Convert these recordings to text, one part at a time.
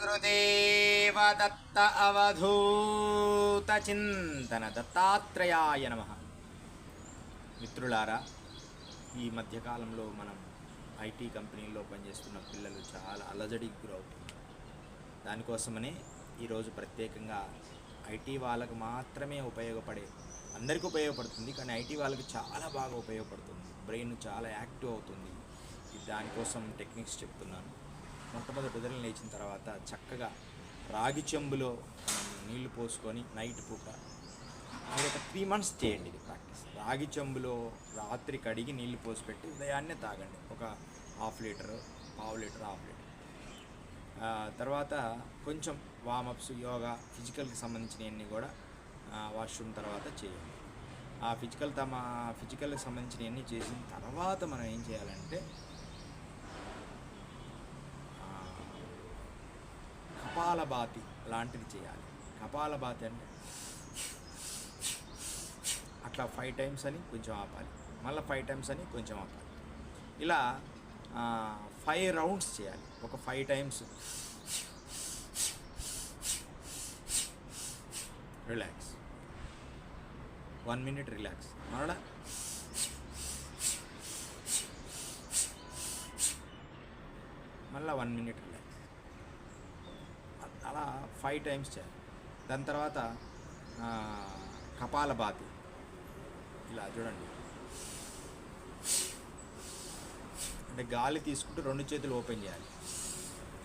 గురుదేవ దత్త అవధూత చింతన దత్తాత్రేయాయ నమ మిత్రులారా ఈ మధ్యకాలంలో మనం ఐటీ కంపెనీల్లో పనిచేస్తున్న పిల్లలు చాలా అలజడికి గురవుతున్నారు దానికోసమనే ఈరోజు ప్రత్యేకంగా ఐటీ వాళ్ళకు మాత్రమే ఉపయోగపడే అందరికీ ఉపయోగపడుతుంది కానీ ఐటీ వాళ్ళకి చాలా బాగా ఉపయోగపడుతుంది. బ్రెయిన్ చాలా యాక్టివ్ అవుతుంది. దానికోసం టెక్నిక్స్ చెప్తున్నాను. మొట్టమొదటి ఉదయం లేచిన తర్వాత చక్కగా రాగి చెంబులో నీళ్ళు పోసుకొని నైట్ పూట మీరు ఒక త్రీ మంత్స్ చేయండి ఇది ప్రాక్టీస్ రాగి చెంబులో రాత్రి కడిగి నీళ్ళు పోసి పెట్టి ఉదయాన్నే తాగండి. ఒక హాఫ్ లీటర్ పావు లీటర్ హాఫ్ లీటర్. తర్వాత కొంచెం వామప్స్ యోగా ఫిజికల్కి సంబంధించినవన్నీ కూడా వాష్రూమ్ తర్వాత చేయండి. ఆ ఫిజికల్ తమ ఫిజికల్కి సంబంధించినవన్నీ చేసిన తర్వాత మనం ఏం చేయాలంటే ఆ, కపాలభాతి లాంటిది చేయాలి. కపాలభాతి అంటే అట్లా ఫైవ్ టైమ్స్ అని కొంచెం ఆపాలి. మళ్ళీ ఫైవ్ టైమ్స్ అని కొంచెం ఆపాలి. ఇలా ఫైవ్ రౌండ్స్ చేయాలి. ఒక five times relax one minute relax మరలా. మళ్ళీ one minute relax five times చేయాలి దాని తర్వాత కపాల కపాలభాతి. ఇలా చూడండి. అంటే గాలి తీసుకుంటూ రెండు చేతులు ఓపెన్ చేయాలి.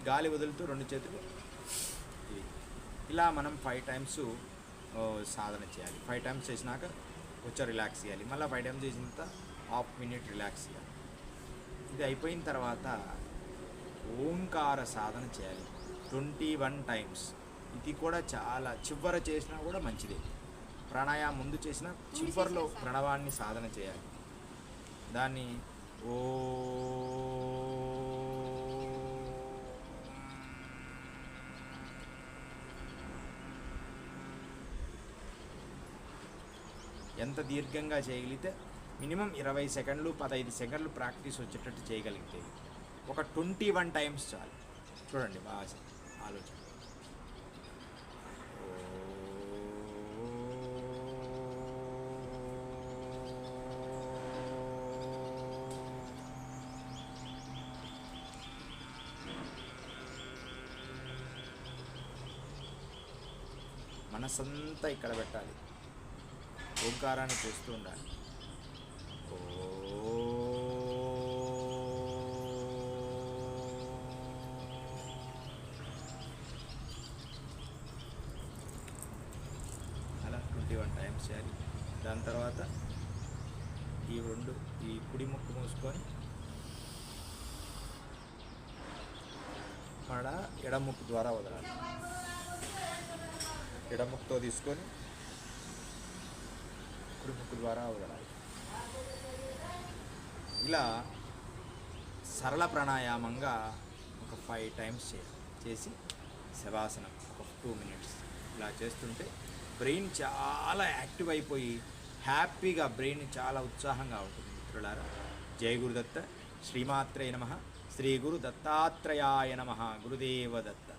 గాలి వదులుతూ రెండు చేతులు ఇలా మనం ఫైవ్ టైమ్స్ సాధన చేయాలి. ఫైవ్ టైమ్స్ చేసినాక కొంచెం రిలాక్స్ చేయాలి. మళ్ళీ ఫైవ్ టైమ్స్ చేసిన తర్వాత హాఫ్ మినిట్ రిలాక్స్ చేయాలి. ఇది అయిపోయిన తర్వాత ఓంకార సాధన చేయాలి. ట్వంటీ వన్ టైమ్స్ ఇది కూడా చాలా చివర చేసినా కూడా మంచిదే. ప్రాణాయామం ముందు చేసిన చివరిలో ప్రణవాన్ని సాధన చేయాలి. దాన్ని ఓ ఎంత దీర్ఘంగా చేయగలిగితే మినిమం ఇరవై సెకండ్లు పదహైదు సెకండ్లు ప్రాక్టీస్ వచ్చేటట్టు చేయగలిగితే ఒక ట్వంటీ వన్ టైమ్స్ చాలు. చూడండి బాగా ఆలోచన. మనసంతా ఇక్కడ పెట్టాలి. ఓంకారాన్ని చేస్తూ ఉండాలి. అలా ట్వంటీ వన్ టైమ్స్ చేయాలి. దాని తర్వాత ఈ రెండు ఈ కుడి ముక్కు మూసుకొని మళ్ళా ఎడముక్కు ద్వారా వదలాలి. ఎడముక్తో తీసుకొని కుడిముక్కు ద్వారా వదలాలి. ఇలా సరళ ప్రాణాయామంగా ఒక ఫైవ్ టైమ్స్ చేసి శవాసనం ఒక టూ మినిట్స్ ఇలా చేస్తుంటే బ్రెయిన్ చాలా యాక్టివ్ అయిపోయి హ్యాపీగా బ్రెయిన్ చాలా ఉత్సాహంగా ఉంటుంది మిత్రులారా. జయ గురుదత్త. శ్రీమాత్రే నమ. శ్రీ గురు దత్తాత్రేయాయ నమ. గురుదేవ దత్త.